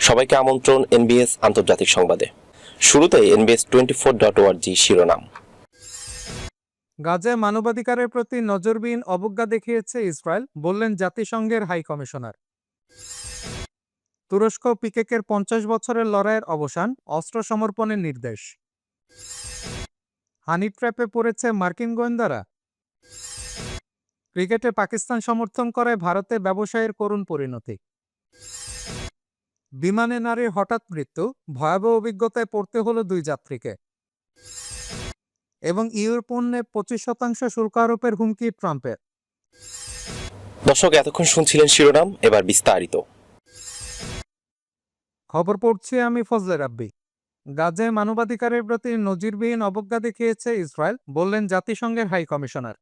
সবাইকে আমন্ত্রণ এনবিএস আন্তর্জাতিক সংবাদে। শুরুতে এনবিএস টোয়েন্টি ফোর ডট ওয়ার্জি শিরোনাম। গাজায় মানবাধিকারের প্রতি নজরবিহীন অবজ্ঞা দেখিয়েছে ইসরায়েল, বললেন জাতিসংঘের হাই কমিশনার। তুরস্ক পিকেকের পঞ্চাশ বছরের লড়াইয়ের অবসান, অস্ত্র সমর্পণের নির্দেশ। হানি ট্র্যাপে পড়েছে মার্কিন গোয়েন্দারা। ক্রিকেটে পাকিস্তান সমর্থন করে ভারতে ব্যবসায়ের করুণ পরিণতি। বিমানে নারীর হঠাৎ মৃত্যু ভয়াবহ অভিজ্ঞতায় পড়তে হলো দুই যাত্রীকে। এবং ইউর পণ্যে পঁচিশ শতাংশ শুল্ক আরোপের হুমকি ট্রাম্পের। দর্শক এতক্ষণ শুনছিলেন শিরোনাম এবার বিস্তারিত। খবর পড়ছি আমি ফজলে রাব্বি। গাজায় মানবাধিকারের প্রতি নজিরবিহীন অবজ্ঞা দেখিয়েছে ইসরায়েল বললেন জাতিসংঘের হাই কমিশনার।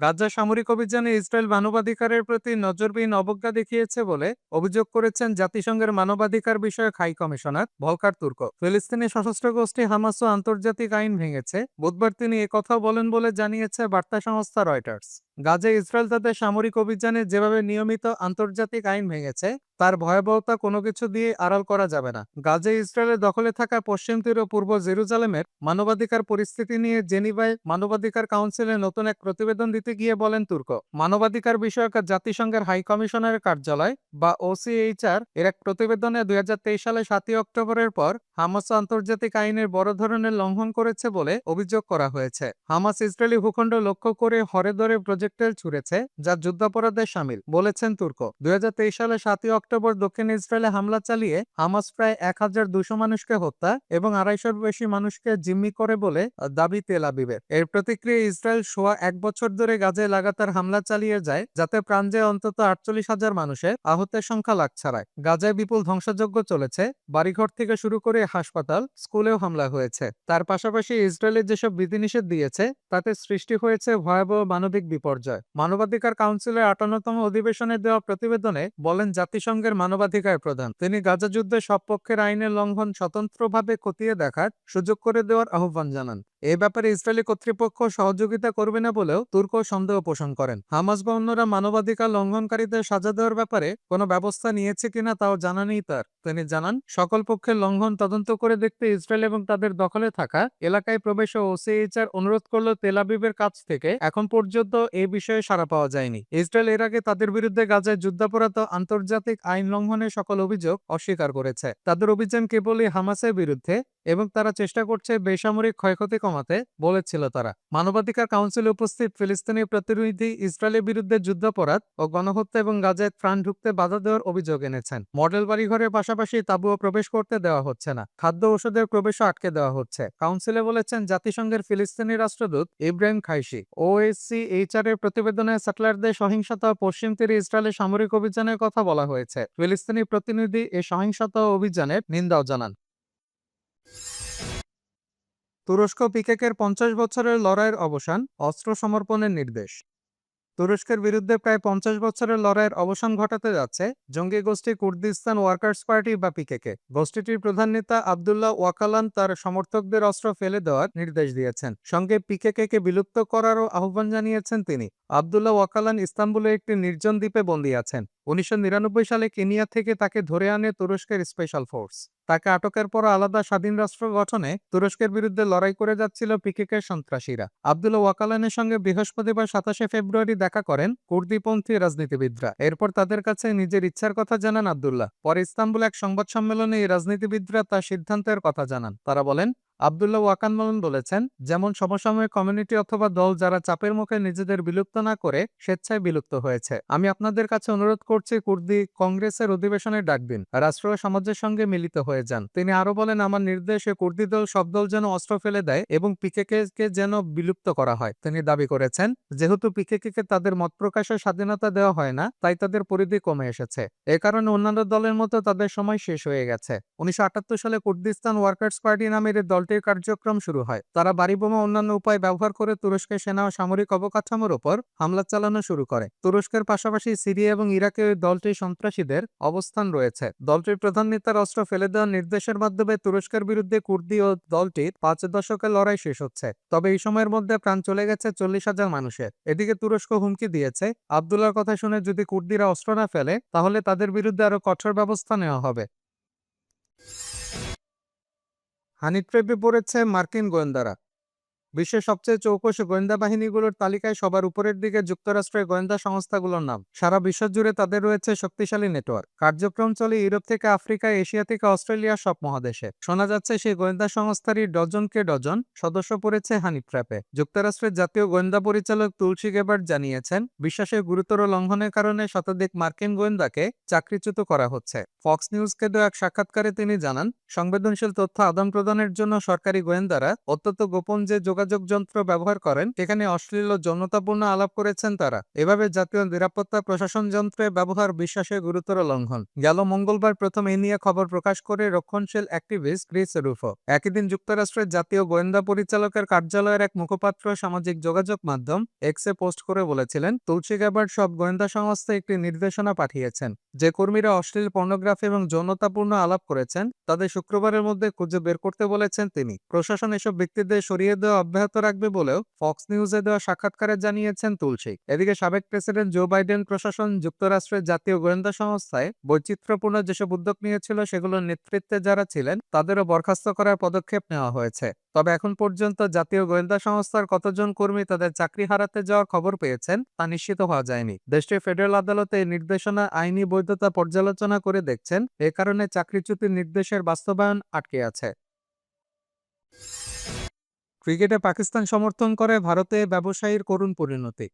গাজা সামরিক অভিযানে ইসরায়েল মানবাধিকারের প্রতি নজরবিহীন অবজ্ঞা দেখিয়েছে বলে অভিযোগ করেছেন জাতিসংঘের মানবাধিকার বিষয়ক হাই কমিশনার ভলকার তুর্ক। ফিলিস্তিনি সশস্ত্র গোষ্ঠী হামাস ও আন্তর্জাতিক আইন ভেঙেছে। বুধবার তিনি একথাও বলেন বলে জানিয়েছে বার্তা সংস্থা রয়টার্স। গাজে ইসরায়েল তাদের সামরিক অভিযানে যেভাবে নিয়মিত আন্তর্জাতিক আইন ভেঙেছে তার ভয়াবহতা কোনো কিছু দিয়ে আড়াল করা যাবে না। গাজে ইসরায়েলের দখলে থাকা পশ্চিম তীর ও পূর্ব জেরুজালেমের মানবাধিকার পরিস্থিতি নিয়ে জেনিভায় মানবাধিকার কাউন্সিলে নতুন এক প্রতিবেদন দিতে গিয়ে বলেন তুর্ক। মানবাধিকার বিষয়ক জাতিসংঘের হাই কমিশনারের কার্যালয় বা ওসিএইচআর এর এক প্রতিবেদনে দুই হাজার তেইশ সালে সাতই অক্টোবরের পর হামাস আন্তর্জাতিক আইনের বড় ধরনের লঙ্ঘন করেছে বলে অভিযোগ করা হয়েছে। হামাস ইসরায়েলি ভূখণ্ড লক্ষ্য করে হরে ধরে প্রজেক্টাইল ছুড়েছে, যা যুদ্ধাপরাধের সামিল, বলেছেন তুর্ক। দুই হাজার তেইশ সালে সাতই অক্টোবর দক্ষিণ ইসরায়েলে হামলা চালিয়ে হামাস প্রায় এক হাজার দুশো মানুষকে হত্যা এবং আড়াইশোর বেশি মানুষকে জিম্মি করে বলে দাবি তেল আবিবের। এর প্রতিক্রিয়ায় ইসরায়েল সোয়া এক বছর ধরে গাজে লাগাতার হামলা চালিয়ে যায়, যাতে প্রাণ যায় অন্তত আটচল্লিশ হাজার মানুষের আহতের সংখ্যা লাখ ছাড়ায়। গাজায় বিপুল ধ্বংসযজ্ঞ চলেছে, বাড়িঘর থেকে শুরু করে হাসপাতাল, স্কুলেও হামলা হয়েছে। তার পাশাপাশি ইসরায়েলের যেসব বিধিনিষেধ দিয়েছে, তাতে সৃষ্টি হয়েছে ভয়াবহ মানবিক বিপর্যয়। মানবাধিকার কাউন্সিলের আটান্নতম অধিবেশনে দেওয়া প্রতিবেদনে বলেন জাতিসংঘের মানবাধিকার প্রধান। তিনি গাজা যুদ্ধে সব পক্ষের আইনের লঙ্ঘন স্বতন্ত্রভাবে খতিয়ে দেখার সুযোগ করে দেওয়ার আহ্বান জানান। এ ব্যাপারে ইসরায়েলি কর্তৃপক্ষ সহযোগিতা করবে না বলেও তুর্ক সন্দেহ পোষণ করেন। হামাস বা অন্যরা মানবাধিকার লঙ্ঘনকারীদের সাজা দেওয়ার ব্যাপারে কোনো ব্যবস্থা নিয়েছে কিনা তাও জানা নেই তার। তিনি জানান, সকল পক্ষের লঙ্ঘন তদন্ত করে দেখতে ইসরায়েল এবং তাদের দখলে থাকা এলাকায় প্রবেশ ও ওসিএইচআর অনুরোধ করল তেলাবিবের কাছ থেকে এখন পর্যন্ত এ বিষয়ে সাড়া পাওয়া যায়নি। ইসরায়েল এর আগে তাদের বিরুদ্ধে গাজায় যুদ্ধাপরাধ আন্তর্জাতিক আইন লঙ্ঘনের সকল অভিযোগ অস্বীকার করেছে। তাদের অভিযান কেবলই হামাসের বিরুদ্ধে এবং তারা চেষ্টা করছে বেসামরিক ক্ষয়ক্ষতি কমাতে, বলেছিল তারা। মানবাধিকার কাউন্সিলে উপস্থিত ফিলিস্তিনি প্রতিনিধি ইসরায়েলের বিরুদ্ধে যুদ্ধাপরাধ ও গণহত্যা এবং গাজায় ত্রাণ ঢুকতে বাধা দেওয়ার অভিযোগ এনেছেন। মডেল বাড়িঘরের পাশাপাশি তাঁবুও প্রবেশ করতে দেওয়া হচ্ছে না। খাদ্য ঔষধের প্রবেশও আটকে দেওয়া হচ্ছে। কাউন্সিলে বলেছেন জাতিসংঘের ফিলিস্তিনি রাষ্ট্রদূত ইব্রাহিম খাইশি ওএসসি এইচআর এর প্রতিবেদনে স্যাটেলাইটদের সহিংসতা ও পশ্চিম তীরে ইসরায়েলের সামরিক অভিযানের কথা বলা হয়েছে। ফিলিস্তিনি প্রতিনিধি এই সহিংসতা অভিযানের নিন্দাও জানান। তুরস্ক পিকেকের পঞ্চাশ বছরের লড়াইয়ের অবসান অস্ত্র সমর্পণের নির্দেশ। তুরস্কের বিরুদ্ধে প্রায় পঞ্চাশ বছরের লড়াইয়ের অবসান ঘটাতে যাচ্ছে জঙ্গি গোষ্ঠী কুর্দিস্তান ওয়ার্কার্স পার্টি বা পিকেকে। গোষ্ঠীটির প্রধান নেতা আবদুল্লাহ ওয়াকালান তার সমর্থকদের অস্ত্র ফেলে দেওয়ার নির্দেশ দিয়েছেন। সঙ্গে পিকেকে বিলুপ্ত করারও আহ্বান জানিয়েছেন তিনি। আবদুল্লাহ ওয়াকালান ইস্তাম্বুলের একটি নির্জন দ্বীপে বন্দী আছেন। উনিশশো নিরানব্বই সালে কেনিয়া থেকে তাকে ধরে আনে তুরস্কের স্পেশাল ফোর্স। তাকে আটকের পর আলাদা স্বাধীন রাষ্ট্র গঠনে তুরস্কের বিরুদ্ধে লড়াই করে যাচ্ছিল পিকেকের সন্ত্রাসীরা। আব্দুল ওয়াকালানের সঙ্গে বৃহস্পতিবার সাতাশে ফেব্রুয়ারি দেখা করেন কুর্দিপন্থী রাজনীতিবিদরা। এরপর তাদের কাছে নিজের ইচ্ছার কথা জানান আবদুল্লাহ। পরে ইস্তাম্বুল এক সংবাদ সম্মেলনে এই রাজনীতিবিদরা তার সিদ্ধান্তের কথা জানান। তারা বলেন আবদুল্লাহ ওয়াকান মালন বলেছেন, যেমন সমসাময়িক কমিউনিটি অথবা দল যারা চাপের মুখে নিজেদের বিলুপ্ত না করে স্বেচ্ছায় বিলুপ্ত হয়েছে। আমি আপনাদের কাছে অনুরোধ করছি কুর্দি কংগ্রেসের অধিবেশনে রাষ্ট্র ও সমাজের সঙ্গে মিলিত হয়ে যান। তিনি আরও বলেন, আমার নির্দেশে কুর্দি দল সব দল যেন অস্ত্র ফেলে দেয় এবং পিকেকে কে যেন বিলুপ্ত করা হয়। তিনি দাবি করেছেন, যেহেতু পিকেকে কে তাদের মত প্রকাশের স্বাধীনতা দেওয়া হয় না, তাই তাদের পরিধি কমে এসেছে। এ কারণে অন্যান্য দলের মতো তাদের সময় শেষ হয়ে গেছে। উনিশশো আটাত্তর সালে কুর্দিস্তান ওয়ার্কার্স পার্টি নামের এই দলটির কার্যক্রম শুরু হয়। তারা বাড়ি বোমা অন্যান্য উপায় ব্যবহার করে তুরস্কের সেনা ও সামরিক অবকাঠামোর উপর হামলা চালানো শুরু করে। তুরস্কের পাশাপাশি সিরিয়া এবং ইরাকে ওই দলটির সন্ত্রাসীদের অবস্থান রয়েছে। দলটির প্রধান নেতার অস্ত্র ফেলে দেওয়ার নির্দেশের মাধ্যমে তুরস্কের বিরুদ্ধে কুর্দি ও দলটির পাঁচ দশকের লড়াই শেষ হচ্ছে। তবে এই সময়ের মধ্যে প্রাণ চলে গেছে চল্লিশ হাজার মানুষের। এদিকে তুরস্ক হুমকি দিয়েছে। আবদুল্লার কথা শুনে যদি কুর্দিরা অস্ত্র না ফেলে, তাহলে তাদের বিরুদ্ধে আরও কঠোর ব্যবস্থা নেওয়া হবে। হানিট্রেপে পড়েছে মার্কিন গোয়েন্দারা। বিশ্বের সবচেয়ে চৌকস গোয়েন্দা বাহিনীগুলোর তালিকায় সবার উপরের দিকে যুক্তরাষ্ট্রের গোয়েন্দা সংস্থাগুলোর নাম। সারা বিশ্ব জুড়ে তাদের রয়েছে শক্তিশালী নেটওয়ার্ক। কার্যক্রম চলে ইউরোপ থেকে আফ্রিকা, এশিয়া থেকে অস্ট্রেলিয়া সব মহাদেশে। শোনা যাচ্ছে সেই গোয়েন্দা সংস্থারই ডজনকে ডজন সদস্য পড়েছে হানি ট্র্যাপে। যুক্তরাষ্ট্রের জাতীয় গোয়েন্দা পরিচালক তুলসী গেবার্ট জানিয়েছেন, বিশ্বাসের গুরুতর লঙ্ঘনের কারণে শতাধিক মার্কিন গোয়েন্দাকে চাকরিচ্যুত করা হচ্ছে। ফক্স নিউজকে দেওয়া এক সাক্ষাৎকারে তিনি জানান, সংবেদনশীল তথ্য আদান প্রদানের জন্য সরকারি গোয়েন্দারা অত্যন্ত গোপন যে যোগাযোগ যন্ত্র ব্যবহার করেন সেখানে অশ্লীল ও যৌনতাপূর্ণ আলাপ করেছেন তারা। এভাবে জাতীয় নিরাপত্তা প্রশাসন যন্ত্রে ব্যবহার বিশ্বাসের গুরুতর লঙ্ঘন। গেল মঙ্গলবার প্রথম এ নিয়ে খবর প্রকাশ করে রক্ষণশীল অ্যাক্টিভিস্ট ক্রিস রুফো। একই দিন যুক্তরাষ্ট্রের জাতীয় গোয়েন্দা পরিচালকের কার্যালয়ের এক মুখপাত্র সামাজিক যোগাযোগ মাধ্যম এক্সে পোস্ট করে বলেছিলেন, তুলসী গ্যাবার্ড সব গোয়েন্দা সংস্থা একটি নির্দেশনা পাঠিয়েছেন। যে কর্মীরা অশ্লীল পর্নোগ্রাফি এবং যৌনতাপূর্ণ আলাপ করেছেন, তাদের শুক্রবারের মধ্যে খুঁজে বের করতে বলেছেন তিনি। প্রশাসন এসব ব্যক্তিদের সরিয়ে দেওয়া অব্যাহত রাখবে বলেও ফক্স নিউজে দেওয়া সাক্ষাৎকারে জানিয়েছেন তুলসী। এদিকে সাবেক প্রেসিডেন্ট জো বাইডেন প্রশাসন, যুক্তরাষ্ট্রের জাতীয় গোয়েন্দা সংস্থায় বৈচিত্র্যপূর্ণ যেসব উদ্যোগ নিয়েছিল সেগুলোর নেতৃত্বে যারা ছিলেন, তাদেরও বরখাস্ত করার পদক্ষেপ নেওয়া হয়েছে। তবে এখন পর্যন্ত জাতীয় গোয়েন্দা সংস্থার কতজন কর্মী তাদের চাকরি হারাতে যাওয়ার খবর পেয়েছেন, তা নিশ্চিত হওয়া যায়নি। দেশটির ফেডারেল আদালতে এই নির্দেশনা, আইনি বৈধতা পর্যালোচনা করে দেখছেন, এ কারণে চাকরিচ্যুতির নির্দেশের বাস্তবায়ন আটকে আছে। ক্রিকেটে পাকিস্তান সমর্থন করে ভারতে ব্যবসায়ীর করুণ পরিণতি।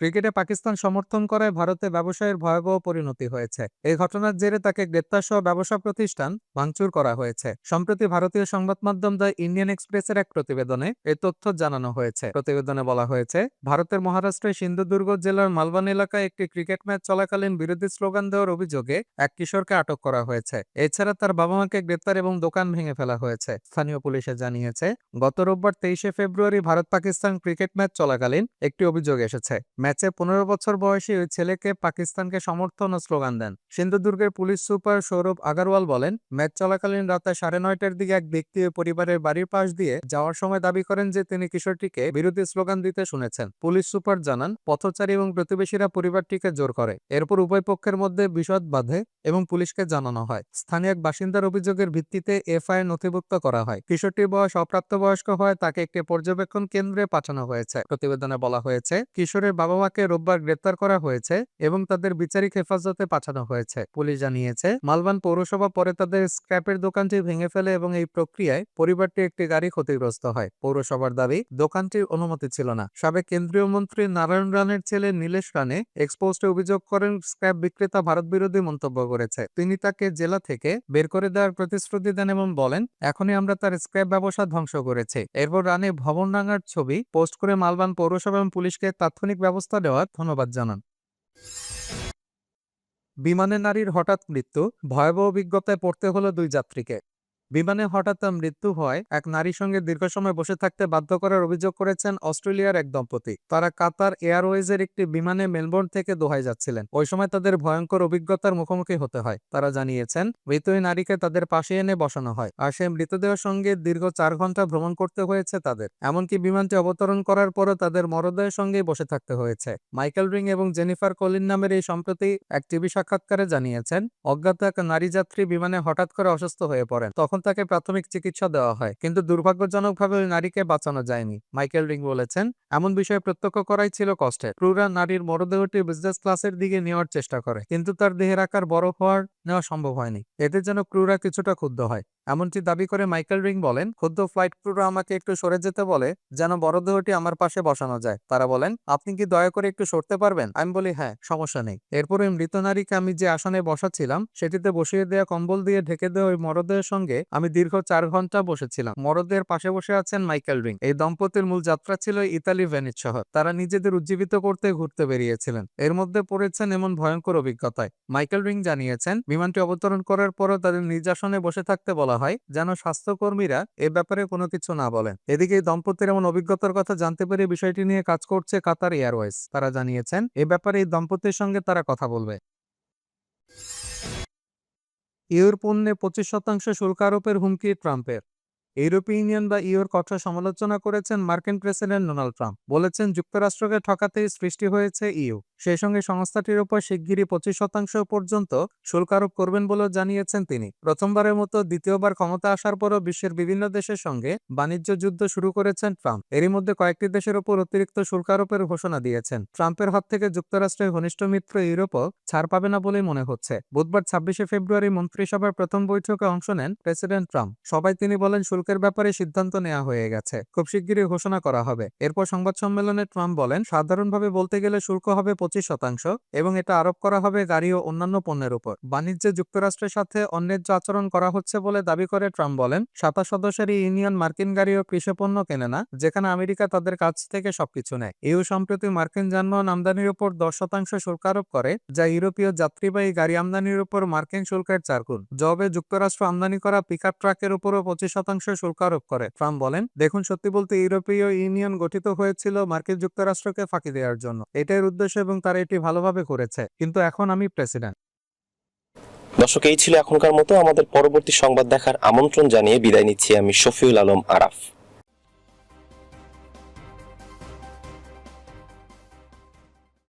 ক্রিকেটে পাকিস্তান সমর্থন করায় ভারতে ব্যবসায়ের ভয়াবহ পরিণতি হয়েছে। এই ঘটনার জেরে তাকে গ্রেপ্তার সহ ব্যবসা প্রতিষ্ঠান ভাঙচুর করা হয়েছে। সম্প্রতি ভারতীয় সংবাদ মাধ্যম দ্য ইন্ডিয়ান এক্সপ্রেসের এক প্রতিবেদনে এই তথ্য জানানো হয়েছে। প্রতিবেদনে বলা হয়েছে, ভারতের মহারাষ্ট্রের সিন্ধুদুর্গ জেলার মালবান এলাকায় একটি ক্রিকেট ম্যাচ চলাকালীন বিরোধী স্লোগান দেওয়ার অভিযোগে এক কিশোরকে আটক করা হয়েছে। এছাড়া তার বাবা মাকে গ্রেপ্তার এবং দোকান ভেঙে ফেলা হয়েছে। স্থানীয় পুলিশে জানিয়েছে, গত রোববার তেইশে ফেব্রুয়ারি ভারত পাকিস্তান ক্রিকেট ম্যাচ চলাকালীন একটি অভিযোগ এসেছে। ম্যাচে পনেরো বছর বয়সী ওই ছেলেকে পাকিস্তানকে সমর্থন ও স্লোগান দেন। সিন্ধুদুর্গের পুলিশ সুপার সৌরভ আগারওয়াল বলেন, ম্যাচ চলাকালীন রাতে সাড়ে নয়টার দিকে এক ব্যক্তি ওই পরিবারের বাড়ির পাশ দিয়ে যাওয়ার সময় দাবি করেন যে তিনি কিশোরটিকে বিরোধী স্লোগান দিতে শুনেছেন। পুলিশ সুপার জানান, পথচারী এবং প্রতিবেশীরা পরিবারটিকে জোর করে। এরপর উভয় পক্ষের মধ্যে বিশদ বাধে এবং পুলিশকে জানানো হয়। স্থানীয় বাসিন্দার অভিযোগের ভিত্তিতে এফআইআর নথিভুক্ত করা হয়। কিশোরটির বয়স অপ্রাপ্তবয়স্ক হয় তাকে একটি পর্যবেক্ষণ কেন্দ্রে পাঠানো হয়েছে। প্রতিবেদনে বলা হয়েছে, কিশোরের বাবা মাকে রোববার গ্রেপ্তার করা হয়েছে এবং তাদের বিচারিক হেফাজতে পাঠানো হয়েছে। পুলিশ জানিয়েছে, মালবান পৌরসভা পরে তাদের স্ক্র্যাপের দোকানটি ভেঙে ফেলে এবং এই প্রক্রিয়ায় পরিবারটি একটি গাড়ি ক্ষতিগ্রস্ত হয়। পৌরসভার দাবি, দোকানটির অনুমতি ছিল না। সাবেক কেন্দ্রীয় মন্ত্রী নারায়ণ রানের ছেলে নীলেশ রানে এক্সপোস্টে অভিযোগ করেন, স্ক্র্যাপ বিক্রেতা ভারত বিরোধী মন্তব্য করেছে। তিনি তাকে জেলা থেকে বের করে দেওয়ার প্রতিশ্রুতি দেন এবং বলেন, এখনই আমরা তার স্ক্র্যাপ ব্যবসা ধ্বংস করেছি। এরপর রানে ভবন রাঙার ছবি পোস্ট করে মালবান পৌরসভা এবং পুলিশকে তাৎক্ষণিক ব্যবস্থা দেওয়ার ধন্যবাদ জানান। বিমানে নারীর হঠাৎ মৃত্যু ভয়াবহ অভিজ্ঞতায় পড়তে হলো দুই যাত্রীকে। বিমানে হঠাৎ তার মৃত্যু হয়, এক নারীর সঙ্গে দীর্ঘ সময় বসে থাকতে বাধ্য করার অভিযোগ করেছেন অস্ট্রেলিয়ার এক দম্পতি। তারা কাতার এয়ারওয়েজের একটি বিমানে মেলবোর্ন থেকে দোহায় যাচ্ছিলেন। ওই সময় তাদের ভয়ঙ্কর অভিজ্ঞতার মুখোমুখি হতে হয়। তারা জানিয়েছেন, মৃত ওই নারীকে তাদের পাশে এনে বসানো হয় আর সেই মৃতদেহের সঙ্গে দীর্ঘ চার ঘণ্টা ভ্রমণ করতে হয়েছে তাদের। এমনকি বিমানটি অবতরণ করার পরও তাদের মরদেহের সঙ্গেই বসে থাকতে হয়েছে। মাইকেল রিং এবং জেনিফার কলিন নামের এই সম্প্রতি এক টিভি সাক্ষাৎকারে জানিয়েছেন, অজ্ঞাত এক নারী যাত্রী বিমানে হঠাৎ করে অসুস্থ হয়ে পড়েন। তখন তাকে প্রাথমিক চিকিৎসা দেওয়া হয়। কিন্তু দুর্ভাগ্যজনকভাবে ওই নারীকে বাঁচানো যায়নি। মাইকেল রিং বলেছেন, এমন বিষয়ে প্রত্যক্ষ করাই ছিল কষ্টের। ক্রুরা নারীর মরদেহটি বিজনেস ক্লাসের দিকে নেওয়ার চেষ্টা করে। কিন্তু তার দেহের আকার বড় হওয়ার নেওয়া সম্ভব হয়নি। এতে যেন ক্রুরা কিছুটা ক্ষুব্ধ হয়। এমনটি দাবি করে মাইকেল রিং বলেন ক্ষুদ্র ফ্লাইট ক্রুরা আমাকে একটু সরে যেতে বলে, যেন মরদেহটি আমার পাশে বসানো যায়। তারা বলেন, আপনি কি দয়া করে একটু সরতে পারবেন? আমি বলি হ্যাঁ সমস্যা নেই। এরপরে মৃত নারীকে আমি যে আসনে বসাছিলাম, সেটিতে বসিয়ে দেওয়া কম্বল দিয়ে ঢেকে দেওয়া ওই মরদেহের সঙ্গে আমি দীর্ঘ চার ঘণ্টা বসেছিলাম। মরদেহের পাশে বসে আছেন মাইকেল রিং। এই দম্পতির মূল যাত্রা ছিল ইতালি ভেনিস শহর। তারা নিজেদের উজ্জীবিত করতে ঘুরতে বেরিয়েছিলেন। এর মধ্যে পড়েছেন এমন ভয়ঙ্কর অভিজ্ঞতায়। মাইকেল রিং জানিয়েছেন, বিমানটি অবতরণ করার পরও তাদের নিজ আসনে বসে থাকতে বলা হয়, যেন স্বাস্থ্যকর্মীরা এ ব্যাপারে কোনো কিছু না বলেন। এদিকে দম্পতির এমন অভিজ্ঞতার কথা জানতে পেরে বিষয়টি নিয়ে কাজ করছে কাতার এয়ারওয়েজ। তারা জানিয়েছেন, এ ব্যাপারে এই দম্পতির সঙ্গে তারা কথা বলবে। ইউর পণ্যে পঁচিশ শতাংশ শুল্ক আরোপের হুমকি ট্রাম্পের। ইউরোপীয় ইউনিয়ন বা ইউর কঠোর সমালোচনা করেছেন মার্কিন প্রেসিডেন্ট ডোনাল্ড ট্রাম্প। বলেছেন, যুক্তরাষ্ট্রকে ঠকাতেই সৃষ্টি হয়েছে ইউ। সেই সঙ্গে সংস্থাটির উপর শিগগিরই পঁচিশ শতাংশ পর্যন্ত শুল্ক আরোপ করবেন বলেও জানিয়েছেন তিনি। প্রথমবারের মতো দ্বিতীয়বার ক্ষমতা আসার পরও বিশ্বের বিভিন্ন দেশের সঙ্গে বাণিজ্য যুদ্ধ শুরু করেছেন ট্রাম্প। এরই মধ্যে কয়েকটি দেশের উপর অতিরিক্ত শুল্ক আরোপের ঘোষণা দিয়েছেন। ট্রাম্পের হাত থেকে যুক্তরাষ্ট্রের ঘনিষ্ঠ মিত্র ইউরোপও ছাড় পাবে না বলেই মনে হচ্ছে। বুধবার ছাব্বিশে ফেব্রুয়ারি মন্ত্রিসভার প্রথম বৈঠকে অংশ নেন প্রেসিডেন্ট ট্রাম্প। সবাই তিনি বলেন, শুল্কের ব্যাপারে সিদ্ধান্ত নেওয়া হয়ে গেছে। খুব শিগগিরই ঘোষণা করা হবে। এরপর সংবাদ সম্মেলনে ট্রাম্প বলেন, সাধারণভাবে বলতে গেলে শুল্ক হবে পঁচিশ শতাংশ এবং এটা আরোপ করা হবে গাড়ি ও অন্যান্য পণ্যের উপর। বাণিজ্যে যুক্তরাষ্ট্রের সাথে অন্যায্য আচরণ করা হচ্ছে বলে দাবি করে ট্রাম্প বলেন, সাতাশ সদস্যের ইউনিয়ন মার্কিন গাড়ি ও কৃষি পণ্য কেনে না, যেখানে আমেরিকা তাদের কাছ থেকে সবকিছু নেয়। ইউ সম্প্রতি মার্কিন যানবাহন আমদানির উপর দশ শতাংশ শুল্ক আরোপ করে, যা ইউরোপীয় যাত্রীবাহী গাড়ি আমদানির উপর মার্কিন শুল্কের চারগুণ। জবে যুক্তরাষ্ট্র আমদানি করা পিকআপ ট্রাকের উপরও পঁচিশ শতাংশ শুল্ক আরোপ করে। ট্রাম্প বলেন, দেখুন, সত্যি বলতে ইউরোপীয় ইউনিয়ন গঠিত হয়েছিল মার্কিন যুক্তরাষ্ট্রকে ফাঁকি দেওয়ার জন্য। এটার উদ্দেশ্য এবং তারা এটি ভালোভাবে করেছে। কিন্তু এখন আমি প্রেসিডেন্ট। দর্শক, এই ছিল এখনকার মতো। আমাদের পরবর্তী সংবাদ দেখার আমন্ত্রণ জানিয়ে বিদায় নিচ্ছি আমি শফিউল আলম আরাফ।